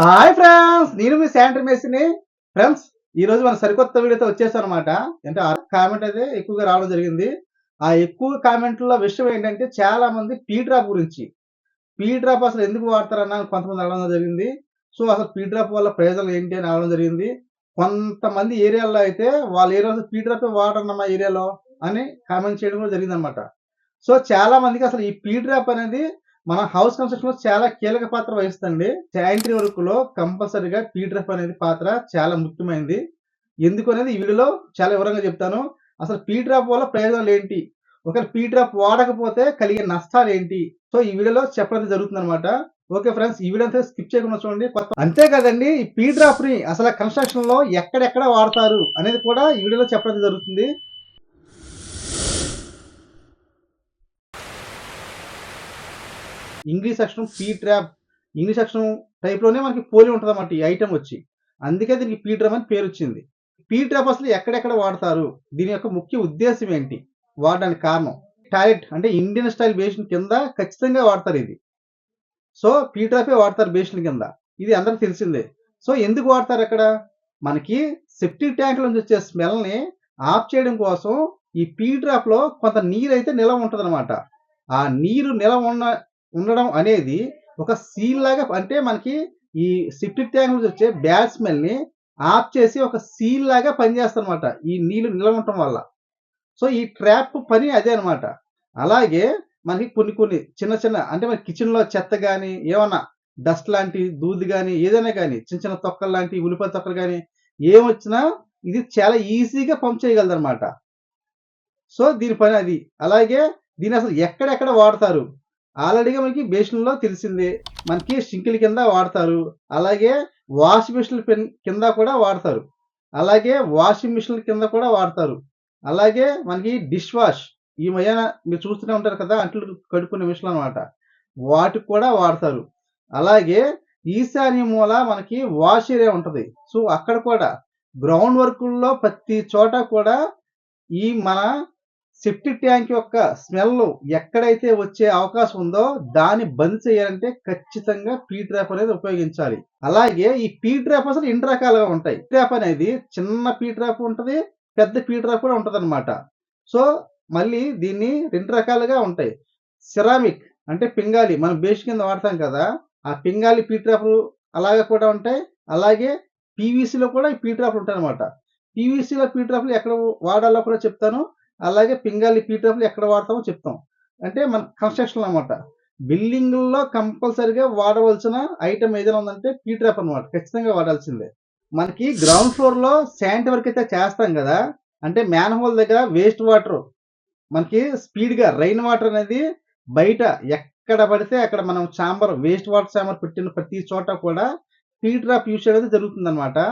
Hi friends నేను మీ Santner మేసిని friends ఈ రోజు మన సరికొత్త వీడియోతో వచ్చేసాను అనమాట అంటే కామెంట్ అయితే ఎక్కువగా రావడం జరిగింది. ఆ ఎక్కువ కామెంట్ల విషయం ఏంటంటే చాలా మంది పీ డ్రాప్ గురించి. పీ డ్రాప్ అసలు ఎందుకు వాడతారన్న కొంతమంది అడగడం జరిగింది. సో అసలు పీ డ్రాప్ వల్ల ప్రయోజనాలు ఏంటి అని అడగడం జరిగింది. కొంతమంది ఏరియాల్లో అయితే వాళ్ళ ఏరియాలో పీ డ్రాప్ వాడరన్న మా ఏరియాలో అని కామెంట్ చేయడం కూడా జరిగింది అనమాట సో చాలా మందికి అసలు ఈ పీ డ్రాప్ అనేది మన హౌస్ కన్స్ట్రక్షన్లో చాలా కీలక పాత్ర వహిస్తుంది శానిటరీ వర్క్లో కంపల్సరీగా పీ అనేది పాత్ర చాలా ముఖ్యమైనది. ఎందుకు అనేది ఈ వీడియోలో చాలా వివరంగా చెప్తాను. అసలు పీడ్రాప్ వల్ల ప్రయోజనాలు ఏంటి? ఒకవేళ పీ డ్రాప్ వాడకపోతే కలిగే నష్టాలు ఏంటి? సో ఈ వీడియోలో చెప్పడం జరుగుతుంది అనమాట ఓకే ఫ్రెండ్స్ ఈ వీడియో అంతా స్కిప్ చేయకుండా చూడండి. అంతే కదండి ఈ పీడ్రాప్ని అసలు కన్స్ట్రక్షన్లో ఎక్కడెక్కడ వాడతారు అనేది కూడా ఈ వీడియోలో చెప్పడం జరుగుతుంది. ఇంగ్లీష్ అక్షరం పీ ట్రాప్ ఇంగ్లీష్ అక్షరం టైప్లోనే మనకి పోలి ఉంటుంది అన్నమాట ఈ ఐటమ్ వచ్చి. అందుకే దీనికి పీ ట్రాప్ అని పేరు వచ్చింది. పీ ట్రాప్ అసలు ఎక్కడెక్కడ వాడతారు? దీని యొక్క ముఖ్య ఉద్దేశం ఏంటి? వాడడానికి కారణం. టాయిలెట్ అంటే ఇండియన్ స్టైల్ బేషన్ కింద ఖచ్చితంగా వాడతారు ఇది. సో పీ ట్రాపే వాడతారు బేషన్ కింద. ఇది అందరికి తెలిసిందే. సో ఎందుకు వాడతారు అక్కడ? మనకి సెప్టిక్ ట్యాంక్ నుంచి వచ్చే స్మెల్ని ఆఫ్ చేయడం కోసం ఈ పీ డ్రాప్లో కొంత నీరు అయితే నిలవ అనమాట ఆ నీరు నిలవ ఉన్న ఉండడం అనేది ఒక సీల్ లాగా అంటే మనకి ఈ సిప్టిక్ ట్యాంక్ నుంచి వచ్చే బ్యాడ్ స్మెల్ని ఆఫ్ చేసి ఒక సీల్ లాగా పనిచేస్తుంది అనమాట ఈ నీళ్ళు నిల్వ ఉండటం వల్ల. సో ఈ ట్రాప్ పని అదే అనమాట అలాగే మనకి కొన్ని కొన్ని చిన్న చిన్న అంటే మన కిచెన్లో చెత్త కానీ ఏమన్నా డస్ట్ లాంటి దూది కానీ ఏదైనా కానీ చిన్న చిన్న తొక్కలు లాంటి ఉల్లిపాయ తొక్కలు కానీ ఏమొచ్చినా ఇది చాలా ఈజీగా పంప్ చేయగలదనమాట సో దీని పని అది. అలాగే దీన్ని అసలు ఎక్కడెక్కడ వాడతారు? ఆల్రెడీగా మనకి బేసిన్లో తెలిసిందే. మనకి సింకిల్ కింద వాడతారు. అలాగే వాష్ మిషన్ పెన్ కింద కూడా వాడతారు. అలాగే వాషింగ్ మిషన్ కింద కూడా వాడతారు. అలాగే మనకి డిష్ వాష్ ఈ మధ్యన మీరు చూస్తూనే ఉంటారు కదా అంట్లు కడుక్కునే మిషన్ అనమాట వాటికి కూడా వాడతారు. అలాగే ఈశాన్య మూల మనకి వాష్ ఏరియా ఉంటుంది. సో అక్కడ కూడా గ్రౌండ్ వర్కుల్లో ప్రతి చోట కూడా ఈ మన సెప్టిక్ ట్యాంక్ యొక్క స్మెల్ ఎక్కడైతే వచ్చే అవకాశం ఉందో దాన్ని బంద్ చేయాలంటే ఖచ్చితంగా పీ ట్రాప్ అనేది ఉపయోగించాలి. అలాగే ఈ పీ ట్రాప్ అసలు ఇన్ని రకాలుగా ఉంటాయి ట్రాప్ అనేది చిన్న పీ ట్రాప్ ఉంటుంది పెద్ద పీ ట్రాప్ కూడా ఉంటుంది అనమాట సో మళ్ళీ దీన్ని రెండు రకాలుగా ఉంటాయి. సిరామిక్ అంటే పింగాలి మనం బేస్ కింద వాడతాం కదా ఆ పింగాలి పీ ట్రాప్లు అలాగే కూడా ఉంటాయి. అలాగే పీవీసీలో కూడా ఈ పీ ట్రాప్లు ఉంటాయి అనమాట పీవీసీలో పీ ట్రాప్లు ఎక్కడ వాడాలో కూడా చెప్తాను. అలాగే పింగాలి పీటర్లు ఎక్కడ వాడతామో చెప్తాం. అంటే మన కన్స్ట్రక్షన్ అనమాట బిల్డింగ్లో కంపల్సరిగా వాడవలసిన ఐటమ్ ఏదైనా ఉందంటే పీట్రాప్ అనమాట ఖచ్చితంగా వాడాల్సిందే. మనకి గ్రౌండ్ ఫ్లోర్లో శాంట్ వర్క్ అయితే చేస్తాం కదా. అంటే మ్యాన్ హోల్ దగ్గర వేస్ట్ వాటర్ మనకి స్పీడ్గా రైన్ వాటర్ అనేది బయట ఎక్కడ పడితే అక్కడ మనం చాంబర్ వేస్ట్ వాటర్ చాంబర్ పెట్టిన ప్రతి చోట కూడా పీట్రాప్ యూజ్ చేయడం జరుగుతుంది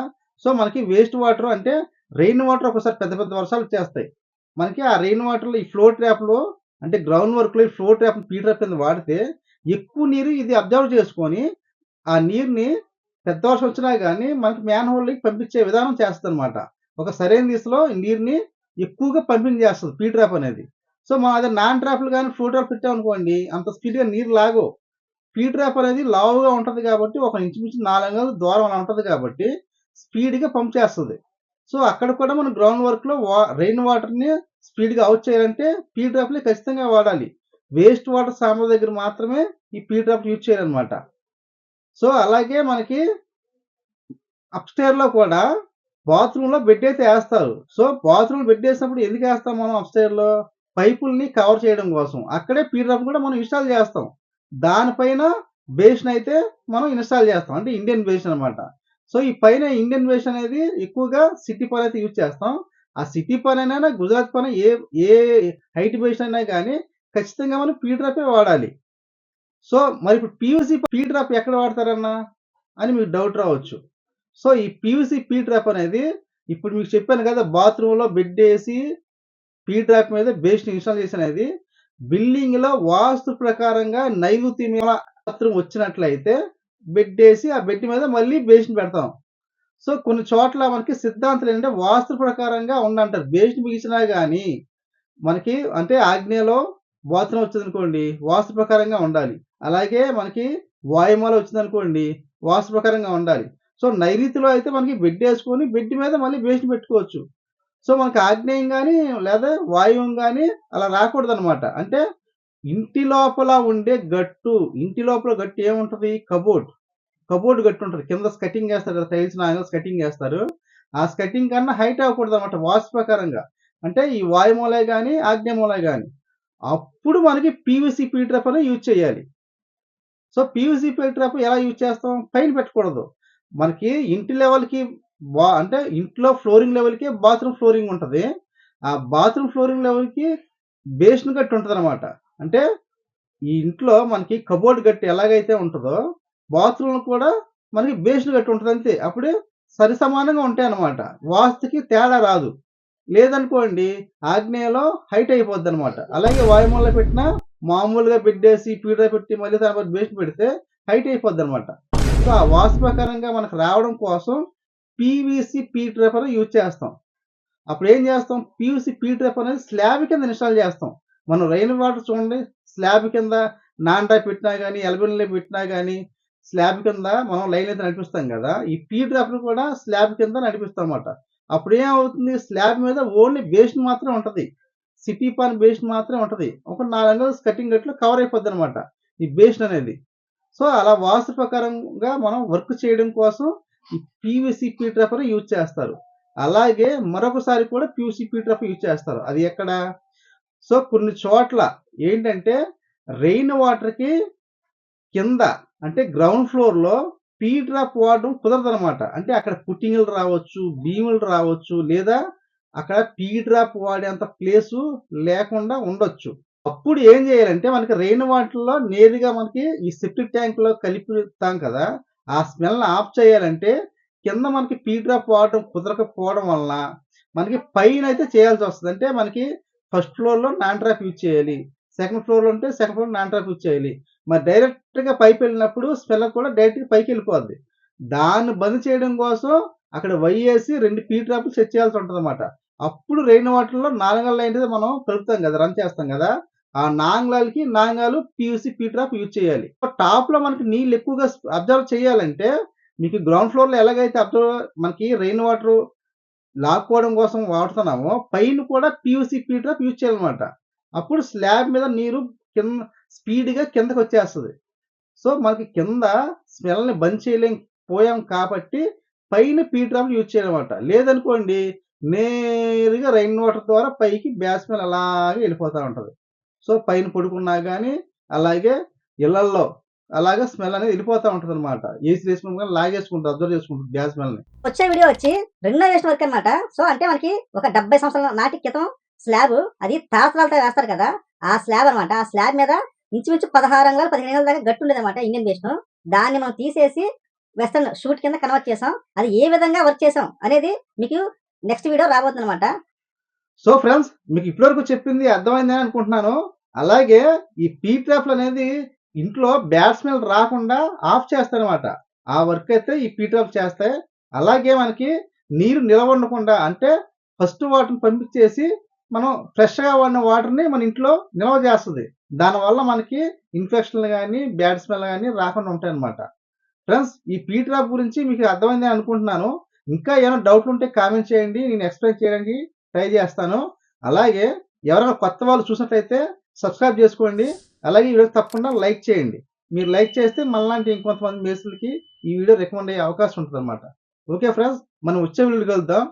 సో మనకి వేస్ట్ వాటర్ అంటే రెయిన్ వాటర్ ఒకసారి పెద్ద పెద్ద వర్షాలు చేస్తాయి. మనకి ఆ రెయిన్ వాటర్లో ఈ ఫ్లో ట్రాప్లో అంటే గ్రౌండ్ వర్క్లో ఈ ఫ్లో ట్రాప్ పీ కింద వాడితే ఎక్కువ నీరు ఇది అబ్జర్వ్ చేసుకొని ఆ నీరుని పెద్ద వర్షం వచ్చినా కానీ మనకి మ్యాన్ హోల్కి పంపించే విధానం చేస్తుంది అనమాట ఒక సరైన దిశలో నీరుని ఎక్కువగా పంపిణీ చేస్తుంది పీ ట్రాప్ అనేది. సో మనం అదే నాన్ ట్రాప్లు కానీ ఫ్లో ట్రాప్ పెట్టామనుకోండి అంత స్పీడ్గా నీరు లాగో పీ ట్రాప్ అనేది లావుగా ఉంటుంది కాబట్టి ఒక ఇంచుమించు నాలుగు దూరం అలా ఉంటుంది కాబట్టి స్పీడ్గా పంప్ చేస్తుంది. సో అక్కడ కూడా మనం గ్రౌండ్ వర్క్లో వా రెయిన్ వాటర్ని స్పీడ్గా అవుట్ చేయాలంటే పీ డ్రాప్లే ఖచ్చితంగా వాడాలి. వేస్ట్ వాటర్ సాంబార్ దగ్గర మాత్రమే ఈ పీ డ్రాప్ యూజ్ చేయాలన్నమాట. సో అలాగే మనకి అప్స్టైర్లో కూడా బాత్రూంలో బెడ్ అయితే వేస్తారు సో బాత్రూమ్ బెడ్ వేసినప్పుడు ఎందుకు వేస్తాం మనం అప్స్టైర్లో? పైపుల్ని కవర్ చేయడం కోసం. అక్కడే పీ డ్రాప్ కూడా మనం ఇన్స్టాల్ చేస్తాం. దానిపైన బేషన్ అయితే మనం ఇన్స్టాల్ చేస్తాం. అంటే ఇండియన్ బేషన్ అనమాట సో ఈ పైన ఇండియన్ బేషన్ అనేది ఎక్కువగా సిటీ పైన అయితే యూజ్ చేస్తాం. ఆ సిటీ పని అయినా గుజరాత్ పని ఏ ఏ హైట్ బేస్ అయినా కానీ ఖచ్చితంగా మనం పీ డ్రాప్ వాడాలి. సో మరి ఇప్పుడు పీయూసీ పీ డ్రాప్ ఎక్కడ వాడతారన్నా అని మీకు డౌట్ రావచ్చు. సో ఈ పీయూసీ పీ డ్రాప్ అనేది ఇప్పుడు మీకు చెప్పాను కదా బాత్రూంలో బెడ్ వేసి పీ డ్రాప్ మీద బేస్ని ఇన్స్టాల్ చేసి అనేది బిల్డింగ్లో వాస్తు ప్రకారంగా నైరుతి బాత్రూమ్ వచ్చినట్లయితే బెడ్ వేసి ఆ బెడ్ మీద మళ్ళీ బేస్ని పెడతాం. సో కొన్ని చోట్ల మనకి సిద్ధాంతాలు ఏంటంటే వాస్తు ప్రకారంగా ఉందంటారు బేస్ని బిగించినా కానీ మనకి అంటే ఆగ్నేయలో బాత్రూమ్ వచ్చింది అనుకోండి వాస్తు ప్రకారంగా ఉండాలి. అలాగే మనకి వాయుమాల వచ్చింది అనుకోండి వాస్తు ప్రకారంగా ఉండాలి. సో నైరుతిలో అయితే మనకి బెడ్ వేసుకొని బెడ్ మీద మళ్ళీ బేస్ని పెట్టుకోవచ్చు. సో మనకి ఆగ్నేయం కానీ లేదా వాయువం కానీ అలా రాకూడదు అనమాట అంటే ఇంటి లోపల ఉండే గట్టు ఇంటి లోపల గట్టు ఏముంటది? కబోర్డ్. కబోర్డ్ గట్టు ఉంటుంది కింద స్కటింగ్ వేస్తారు కదా టైల్స్ నాగలు స్కటింగ్ వేస్తారు. ఆ స్కటింగ్ కన్నా హైట్ అవ్వకూడదు అనమాట వాస్తు ప్రకారంగా. అంటే ఈ వాయుమూలే కానీ ఆగ్నేయమూలే కానీ అప్పుడు మనకి పీవీసీ పీట్రప్ అనేది యూజ్ చేయాలి. సో పీవీసీ పీట్రప్ ఎలా యూజ్ చేస్తాం? పైన పెట్టకూడదు. మనకి ఇంటి లెవెల్కి బా అంటే ఇంట్లో ఫ్లోరింగ్ లెవెల్కి బాత్రూమ్ ఫ్లోరింగ్ ఉంటుంది. ఆ బాత్రూమ్ ఫ్లోరింగ్ లెవెల్కి బేస్ను గట్టి ఉంటుంది అనమాట అంటే ఈ ఇంట్లో మనకి కబోర్డ్ గట్టి ఎలాగైతే ఉంటుందో బాత్రూమ్ కూడా మనకి బేస్న్ గట్టి ఉంటుంది అంతే. అప్పుడే సరి సమానంగా ఉంటాయి అన్నమాట వాస్తుకి తేడా రాదు. లేదనుకోండి ఆగ్నేయలో హైట్ అయిపోద్ది అనమాట అలాగే వాయుమూలలో పెట్టినా మామూలుగా పెట్టేసి పీడ పెట్టి మళ్ళీ దాని బేస్ట్ పెడితే హైట్ అయిపోద్ది అనమాట సో ఆ వాస్తు ప్రకారంగా మనకు రావడం కోసం పీవీసీ పీ ట్రేపర్ యూజ్ చేస్తాం. అప్పుడు ఏం చేస్తాం? పీవీసీ పీ ట్రేపర్ అనేది స్లాబ్ కింద ఇన్స్టాల్ చేస్తాం. మనం రైన్ వాటర్ చూడండి స్లాబ్ కింద నాండా పెట్టినా కానీ ఎలబెన్లో పెట్టినా కానీ స్లాబ్ కింద మనం లైన్ అయితే నడిపిస్తాం కదా ఈ పీ డ్రాప్ను కూడా స్లాబ్ కింద నడిపిస్తాం అన్నమాట అప్పుడు ఏమవుతుంది? స్లాబ్ మీద ఓన్లీ బేస్డ్ మాత్రమే ఉంటుంది. సిటీ పాన్ బేస్డ్ మాత్రం ఉంటుంది. ఒక నాలుగు కటింగ్ గట్లు కవర్ అయిపోద్ది అనమాట ఈ బేస్డ్ అనేది. సో అలా వాస్తు ప్రకారంగా మనం వర్క్ చేయడం కోసం ఈ పీవీసీ పీ ట్రాపర్ యూజ్ చేస్తారు. అలాగే మరొకసారి కూడా పీవీసీ పీ ట్రాపర్ యూజ్ చేస్తారు. అది ఎక్కడ? సో కొన్ని చోట్ల ఏంటంటే రెయిన్ వాటర్కి కింద అంటే గ్రౌండ్ ఫ్లోర్లో పీ డ్రాప్ వాడడం కుదరదు అనమాట అంటే అక్కడ పుట్టింగులు రావచ్చు భీములు రావచ్చు లేదా అక్కడ పీ డ్రాప్ వాడేంత ప్లేసు లేకుండా ఉండొచ్చు. అప్పుడు ఏం చేయాలంటే మనకి రెయిన్ వాటర్లో నేరుగా మనకి ఈ సెప్టిక్ ట్యాంక్లో కలిపిస్తాం కదా ఆ స్మెల్ని ఆఫ్ చేయాలంటే కింద మనకి పీ డ్రాప్ వాడడం కుదరకపోవడం వలన మనకి పైన అయితే చేయాల్సి వస్తుంది. అంటే మనకి ఫస్ట్ ఫ్లోర్లో నాన్ డ్రాప్ యూజ్ చేయాలి. సెకండ్ ఫ్లోర్లో ఉంటే సెకండ్ ఫ్లోర్ నాన్ డ్రాప్ చేయాలి. మరి డైరెక్ట్గా పైకి వెళ్ళినప్పుడు స్మెల్ కూడా డైరెక్ట్గా పైకి వెళ్ళిపోద్ది. దాన్ని బంద్ చేయడం కోసం అక్కడ వైఏసి రెండు పీ డ్రాప్లు సెట్ చేయాల్సి ఉంటుంది అనమాట అప్పుడు రెయిన్ వాటర్లో నాలుగల అనేది మనం కలుపుతాం కదా రన్ చేస్తాం కదా. ఆ నాంగాలకి నాంగాలు పీయూసీ పీ డ్రాప్ యూజ్ చేయాలి. టాప్లో మనకి నీళ్ళు ఎక్కువగా అబ్జర్వ్ చేయాలంటే మీకు గ్రౌండ్ ఫ్లోర్లో ఎలాగైతే అబ్జర్వ్ మనకి రెయిన్ వాటర్ లాక్కోవడం కోసం వాడుతున్నామో పైన కూడా పీయూసీ పీ డ్రాప్ యూజ్ చేయాలన్నమాట. అప్పుడు స్లాబ్ మీద నీరు కింద స్పీడ్గా కిందకి వచ్చేస్తుంది సో మనకి కింద స్మెల్ని బంద్ చేయలేం పోయాం కాబట్టి పైన పీ డ్రాప్ యూజ్ చేయాలన్నమాట. లేదనుకోండి నేరుగా రైన్ వాటర్ ద్వారా పైకి బ్యాస్ అలాగే వెళ్ళిపోతూ ఉంటుంది. సో పైన పడుకున్నా కానీ అలాగే ఇళ్ళల్లో అలాగే స్మెల్ అనేది వెళ్ళిపోతూ ఉంటుంది అనమాట ఏసీ వేసుకుంటే లాగేసుకుంటుంది అబ్జర్వ్ చేసుకుంటుంది గ్యాస్ స్మెల్ని. వచ్చే వీడియో వచ్చి రెనోవేషన్ వర్క్ అనమాట సో అంటే మనకి ఒక డెబ్బై సంవత్సరాల నాటి క్రితం స్లాబ్ అది తాసరాలతో వేస్తారు కదా ఆ స్లాబ్ అన్నమాట. ఆ స్లాబ్ మీద ఇంచుమించు పదహారు అంగాలు పదిహేను అంగాల దాకా గట్టు ఉండేది అనమాట ఇండియన్ బేషన్ దాన్ని మనం తీసేసి వెస్టర్న్ షూట్ కింద కన్వర్ట్ చేసాం. అది ఏ విధంగా వర్క్ చేసాం అనేది మీకు నెక్స్ట్ వీడియో రాబోతుంది అనమాట సో ఫ్రెండ్స్ మీకు ఇప్పటివరకు చెప్పింది అర్థమైందని అనుకుంటున్నాను. అలాగే ఈ పీ ట్రాప్లు అనేది ఇంట్లో బ్యాడ్ స్మెల్ రాకుండా ఆఫ్ చేస్తారనమాట ఆ వర్క్ అయితే ఈ పీ ట్రాప్ చేస్తాయి. అలాగే మనకి నీరు నిలవండకుండా అంటే ఫస్ట్ వాటర్ని పంపించేసి మనం ఫ్రెష్గా వాడిన వాటర్ని మన ఇంట్లో నిల్వ చేస్తుంది. దానివల్ల మనకి ఇన్ఫెక్షన్లు కానీ బ్యాడ్ స్మెల్ కానీ రాకుండా ఉంటాయన్నమాట. ఫ్రెండ్స్ ఈ పీట్రాప్ గురించి మీకు అర్థమైందని అనుకుంటున్నాను. ఇంకా ఏమైనా డౌట్లు ఉంటే కామెంట్ చేయండి. నేను ఎక్స్ప్లెయిన్ చేయడానికి ట్రై చేస్తాను. అలాగే ఎవరైనా కొత్త వాళ్ళు చూసినట్లయితే సబ్స్క్రైబ్ చేసుకోండి. అలాగే ఈ వీడియో తప్పకుండా లైక్ చేయండి. మీరు లైక్ చేస్తే మళ్ళాంటి ఇంకొంతమంది మేసులకి ఈ వీడియో రికమెండ్ అయ్యే అవకాశం ఉంటుంది అనమాట ఓకే ఫ్రెండ్స్ మనం వచ్చే వీడియో కలుద్దాం